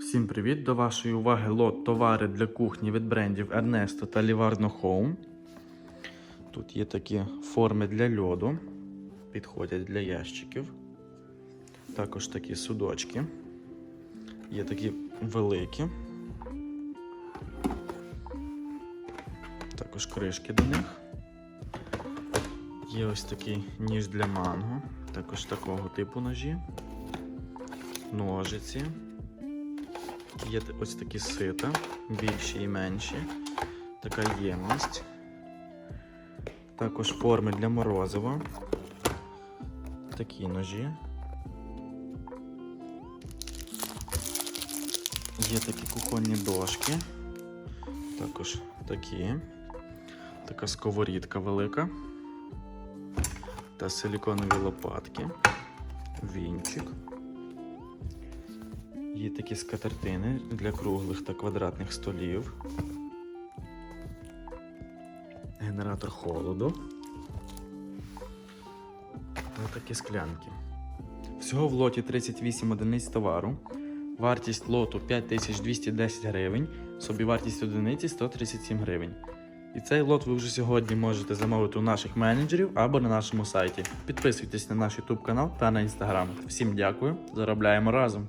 Всім привіт! До вашої уваги лот товари для кухні від брендів Ernesto та Livarno Home. Тут є такі форми для льоду, підходять для ящиків. Також такі судочки. Є такі великі. Також кришки до них. Є ось такий ніж для манго, також такого типу ножі, ножиці. Є ось такі сита, більші і менші. Така ємність. Також форми для морозива. Такі ножі. Є такі кухонні дошки. Також такі. Така сковорідка велика. Та силіконові лопатки. Вінчик. Є такі скатертини для круглих та квадратних столів. Генератор холоду. Та такі склянки. Всього в лоті 38 одиниць товару. Вартість лоту 5210 гривень, собівартість одиниці 137 гривень. І цей лот ви вже сьогодні можете замовити у наших менеджерів або на нашому сайті. Підписуйтесь на наш YouTube канал та на Instagram. Всім дякую, заробляємо разом!